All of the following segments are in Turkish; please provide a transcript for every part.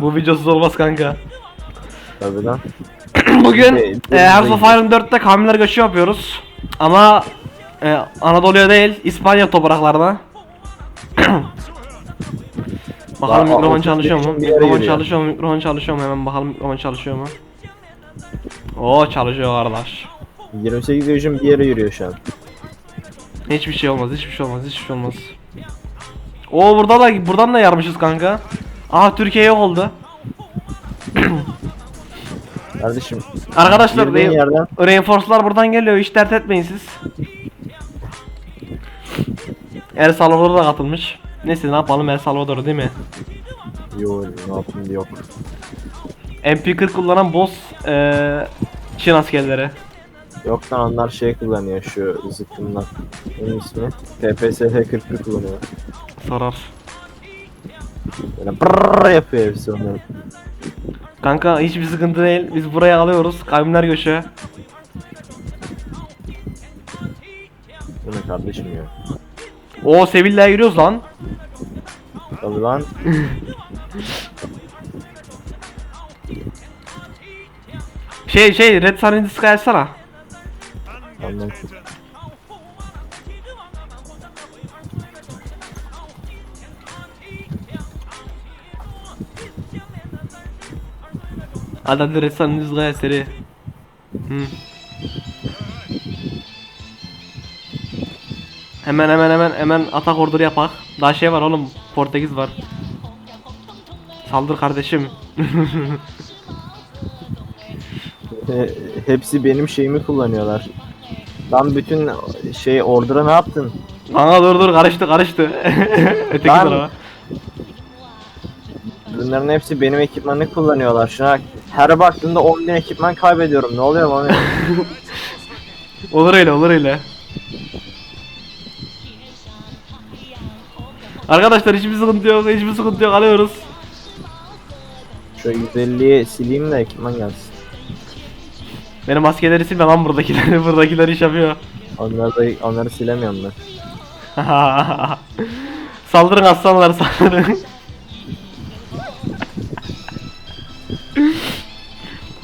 Bu videosuz olmaz kanka. Tabii lan. Bugün e, Hearts of Iron 4'te kamiler göçü yapıyoruz. Ama e, Anadolu'ya değil İspanya topraklarına. bakalım Daha mikrofon çalışıyor mu? Mikrofon çalışıyor mu? Mikrofon çalışıyor mu? Hemen bakalım mikrofon çalışıyor mu? Oo çalışıyor kardeş. 28 Division bir yere yürüyor şu an. Hiçbir şey olmaz, hiçbir şey olmaz, hiçbir şey olmaz. Oo burada da buradan da yarmışız kanka. Aha Türkiye yok oldu. Kardeşim Arkadaşlar girdiğin re- yerden reinforce'lar buradan geliyor. Hiç dert etmeyin siz. El Salvador da katılmış. Neyse ne yapalım El Salvador değil mi? Yo ne yapayım yok. MP40 kullanan boss eee Çin askerleri. Yok lan onlar şey kullanıyor şu zıkkımdan. Onun ismi TPSH 41 kullanıyor. Sorar. Böyle brrrr yapıyor hepsi onları. Kanka hiçbir sıkıntı değil. Biz buraya alıyoruz. Kavimler göçü. Bu ne kardeşim ya. Oo Sevilla'ya giriyoruz lan. Tabii lan. Şey şey Red Sun Sky açsana. İn the Sky seri. Hı. Hemen hemen hemen hemen atak order yapak. Daha şey var oğlum. Portekiz var. Saldır kardeşim. He- hepsi benim şeyimi kullanıyorlar. Lan bütün şey order'a ne yaptın? Kanka dur dur karıştı karıştı. Öteki Lan. tarafa. Bunların hepsi benim ekipmanı kullanıyorlar. Şuna her baktığımda 10 bin ekipman kaybediyorum. Ne oluyor lan? Olur öyle olur öyle. Arkadaşlar hiçbir sıkıntı yok, hiçbir sıkıntı yok alıyoruz. Şu 150'yi sileyim de ekipman gelsin. Benim maskeleri silme lan buradakiler, buradakiler iş yapıyor. Onları da onları silemiyorum ben. saldırın aslanlar saldırın.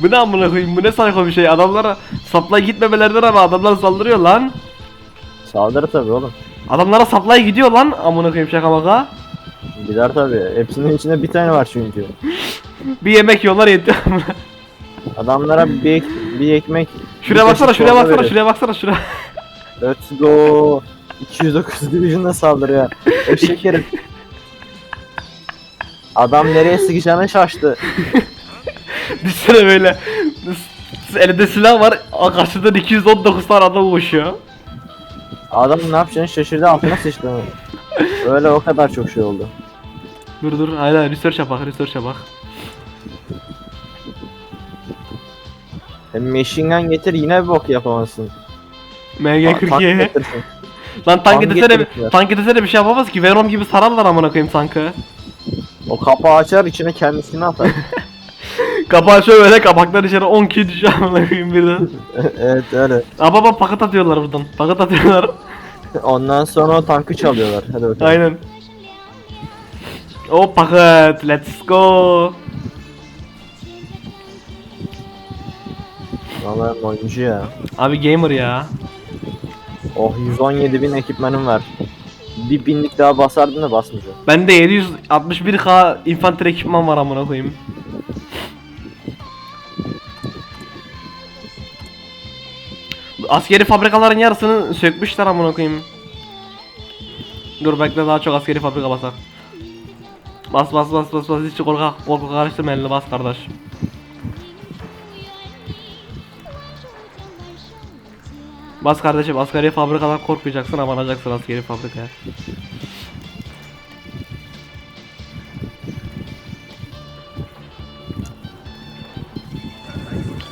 Bu ne amına koyayım bu ne sayko bir şey adamlara supply gitmemelerden ama adamlar saldırıyor lan. Saldırı tabii oğlum. Adamlara supply gidiyor lan amına koyayım şaka maka. Gider tabii. Hepsinin içinde bir tane var çünkü. Bir yemek yiyorlar yetiyor. Adamlara bir, ek- bir ekmek şuraya bir baksana şuraya baksana verir. şuraya baksana şuraya. Let's go. 209 Division'da saldırıyor. Eşek herif. Adam nereye sıkacağını şaştı. Düşsene böyle. Elinde silah var. Karşıdan 219 tane adam koşuyor. Adam ne yapacağını şaşırdı altına sıçtı. Öyle o kadar çok şey oldu. Dur dur aynen research yapak research yapak. Hem machine gun getir yine bir bok yapamazsın. Tank MG42. getirsin. Lan tank desene tank desene bir şey yapamaz ki Venom gibi sararlar amına koyayım tankı. O kapağı açar içine kendisini atar. Kapağı şöyle kapaklar içeri 10 kişi düşüyor amına koyayım birden. evet öyle. Aba bak paket atıyorlar buradan. Paket atıyorlar. Ondan sonra o tankı çalıyorlar. Hadi bakalım. Aynen. O paket let's go. Vallahi oyuncu ya. Abi gamer ya. Oh 117 bin ekipmanım var. Bir binlik daha basardın da basmayacağım. Bende 761k infantry ekipman var amına koyayım. Askeri fabrikaların yarısını sökmüşler amına koyayım. Dur bekle daha çok askeri fabrika basar. Bas bas bas bas bas hiç korkak korkak karıştırma elini bas kardeş. Bas kardeşim askeri fabrikadan korkmayacaksın abanacaksın askeri fabrikaya.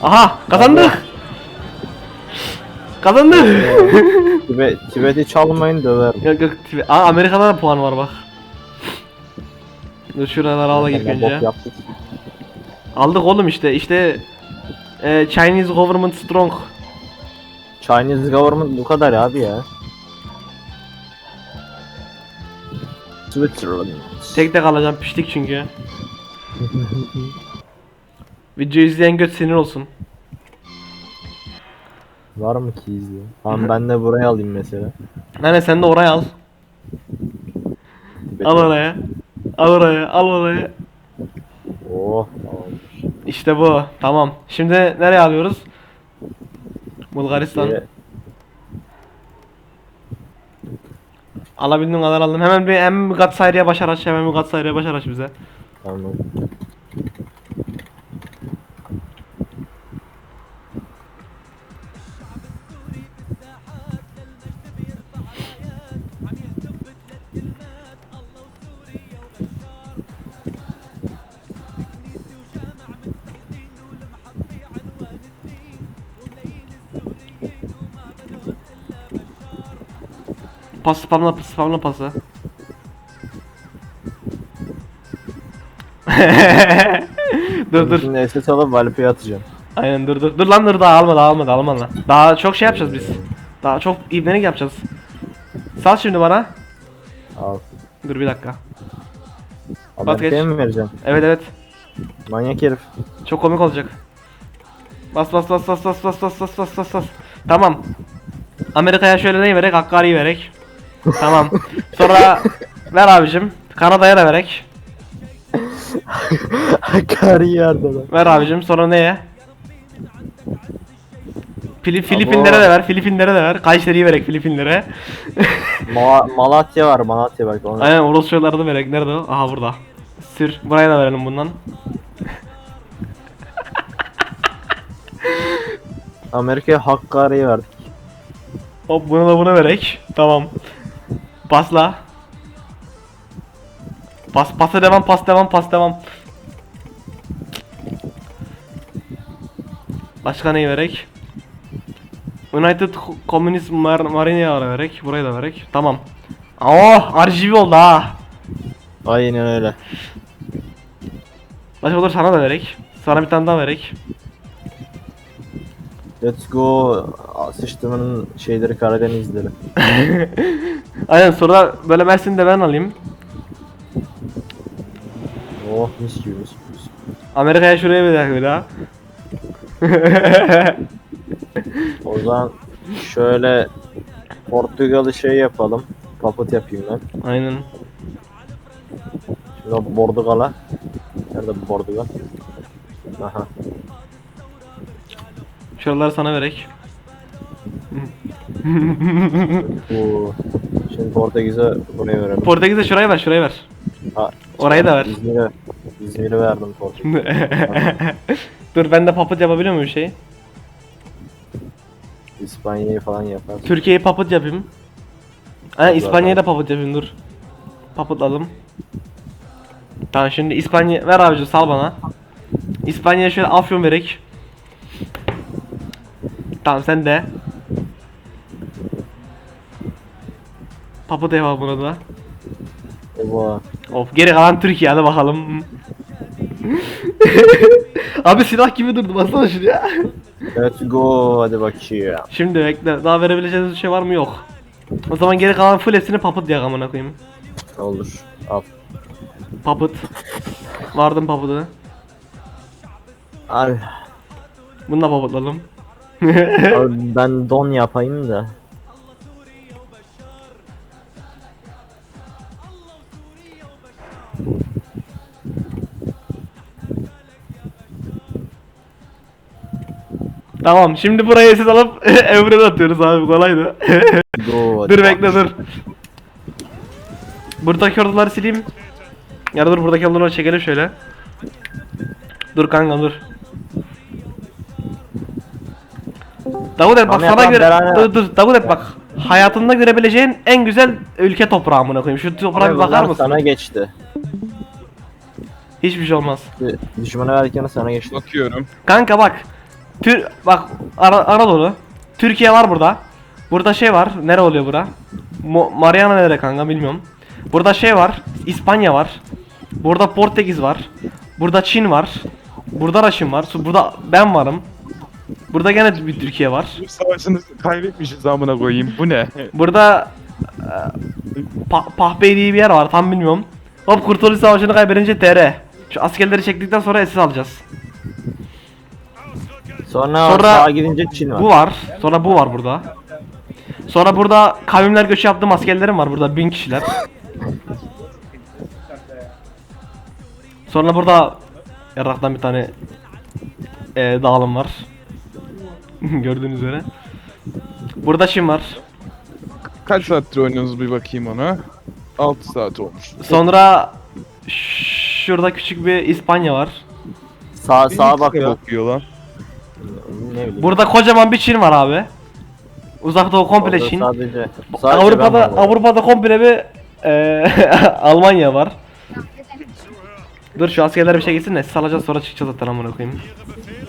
Aha kazandık. Kazandık. Tibet, Tibet'i çalmayın döverim. yok yok. Tibet- Aa Amerika'da da puan var bak. Dur şuraları ala Vallahi önce. Aldık oğlum işte işte e, Chinese government strong. Chinese government bu kadar abi ya. Switzerland. Tek tek alacağım piştik çünkü. Video izleyen göt sinir olsun. Var mı ki izleyen? Tamam ben de buraya alayım mesela. Hani sen de oraya al. Al oraya. Al oraya. Al oraya. Oh tamamdır. İşte bu. Tamam. Şimdi nereye alıyoruz? Bulgaristan. Şeye- Alabildiğim kadar aldım. Hemen bir bir Galatasaray'a başar aç. Hemen bir Galatasaray'a başar aç bize. Tamam. Pas spamla spamla pası. dur dur. Şimdi SS alıp Valpe'ye atacağım. Aynen dur dur. Dur lan dur daha alma daha alma daha alma lan. Daha çok şey yapacağız biz. Daha çok ibnelik yapacağız. Sal şimdi bana. Al. Dur bir dakika. Amerika'ya geç. mı vereceğim? Evet evet. Manyak herif. Çok komik olacak. Bas bas bas bas bas bas bas bas bas bas bas. Tamam. Amerika'ya şöyle ne verek? Hakkari'yi verek. Tamam. Sonra ver abicim. Kanada'ya da verek. Kari yerde lan. Ver abicim. Sonra neye? Fili Filipinlere de ver. Filipinlere de ver. Kayseri'yi verek Filipinlere. Ma- Malatya var Malatya bak onu. Aynen Orosçuları da verek. Nerede o? Aha burada. Sür. Buraya da verelim bundan. Amerika'ya Hakkari'yi verdik. Hop bunu da buna verek. Tamam. Pasla. Pas pasa devam pas devam pas devam. Başka neyi verek? United Communist Mar Marine'ye verek. Burayı da verek. Tamam. Oh RGB oldu ha. Aynen öyle. Başka olur sana da verek. Sana bir tane daha verek. Let's go sıçtımın şeyleri Karadenizleri. Aynen sonra böyle Mersin'i de ben alayım. Oh mis gibi mis gibi. Amerika'ya şuraya bir dakika bir daha. O zaman şöyle Portugal'ı şey yapalım. Papıt yapayım ben. Aynen. Şimdi Portugal'a. Nerede bu Portugal? Aha. Şuraları sana verek. Şimdi Portekiz'e buraya verelim. Portekiz'e şurayı ver, şurayı ver. Ha, Orayı da ver. İzmir'e İzmir'i verdim Portekiz'e. Dur ben de papıt yapabiliyor muyum şey? İspanya'yı falan yapar. Türkiye'yi papıt yapayım. Ha. İspanya'yı da papıt yapayım dur. Papıtladım. Tamam şimdi İspanya ver abici sal bana. İspanya'ya şöyle afyon verek. Tamam sen de. Yapalım buna da. Bu. Of geri kalan Türkiye hadi bakalım. Abi silah gibi durdu baksana şuraya. Let's go hadi bakayım. Şimdi bekle daha verebileceğiniz bir şey var mı yok. O zaman geri kalan full hepsini papıt diye amına koyayım. Olur. Al. Papıt. Vardım papıtı. Al. Bunu da papıtladım. Al, ben don yapayım da. Tamam şimdi buraya siz alıp evrene atıyoruz abi kolaydı. Dur bekle dur. Buradaki orduları sileyim. Ya dur buradaki orduları çekelim şöyle. Dur kanka dur. Davut et bak Ama sana göre dur dur Davut et bak hayatında görebileceğin en güzel ülke toprağı amına koyayım. Şu toprağa bir bakar mısın? Sana geçti. Hiçbir şey olmaz. Düşmana verdikten sana geçti. Bakıyorum. Kanka bak. Tür bak Ana- Anadolu. Türkiye var burada. Burada şey var. Nere oluyor bura? Mo Mariana nere kanka bilmiyorum. Burada şey var. İspanya var. Burada Portekiz var. Burada Çin var. Burada Raşin var. Burada ben varım. Burada gene bir Türkiye var. Bu savaşını kaybetmişiz amına koyayım. Bu ne? Burada e, pa Pahbey diye bir yer var tam bilmiyorum. Hop Kurtuluş Savaşı'nı kaybedince TR. Şu askerleri çektikten sonra esir alacağız. Sonra, Sonra- sağa gidince Çin var. Bu var. Sonra bu var burada. Sonra burada kavimler göçü yaptığım askerlerim var burada bin kişiler. Sonra burada Yarrak'tan bir tane eee dağılım var. Gördüğünüz üzere. Burada Çin var. Kaç saattir oynuyorsunuz bir bakayım ona. 6 saat olmuş. Sonra şurada küçük bir İspanya var. Sağ, sağa bakıyor. bakıyor lan. Ne bileyim. Burada kocaman bir Çin var abi. Uzak Doğu komple Orada Çin. Sadece, sadece Avrupa'da ben varım. Avrupa'da komple bir eee, Almanya var. Dur şu askerler bir şey gitsin de siz alacağız sonra çıkacağız zaten amına koyayım.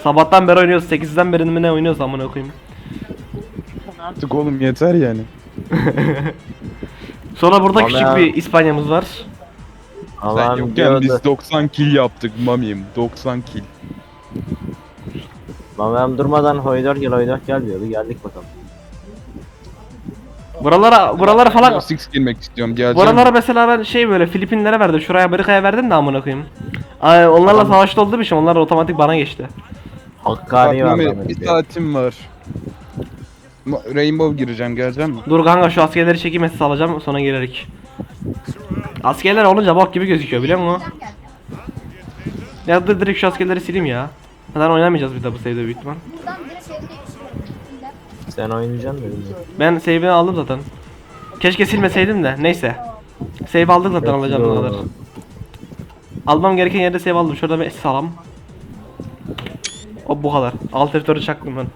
Sabahtan beri oynuyoruz 8'den beri mi ne oynuyoruz amına koyayım. Artık oğlum yeter yani. Sonra burada Ama küçük ya- bir İspanya'mız var. Sen Allah'ım yokken biz 90 kill yaptık mamim. 90 kill. Babam durmadan hoydor gel hoydor gel diyordu. Geldik bakalım. Buralara buralara falan 6 girmek istiyorum geleceğim. buralara mesela ben şey böyle Filipinlere verdim. Şuraya Amerika'ya verdim de amına koyayım. Ay onlarla Adam- savaşta olduğum için onlar otomatik bana geçti. Hakkari var bana bir diyor. saatim var. Ma- Rainbow gireceğim geleceğim mi? Dur kanka şu askerleri çekeyim siz alacağım sonra gelirik. Askerler olunca bok gibi gözüküyor biliyor musun? Ya dur direkt şu askerleri sileyim ya. Zaten oynamayacağız bir daha bu save'de büyük ihtimal. Buradan direkt. Sen oynayacaksın dedim. Ben save'i aldım zaten. Keşke silmeseydim de neyse. Save aldık zaten alacağım bu kadar. Almam gereken yerde save aldım. Şurada bir sağlam. O bu kadar. Alt F4'ü çaktım ben.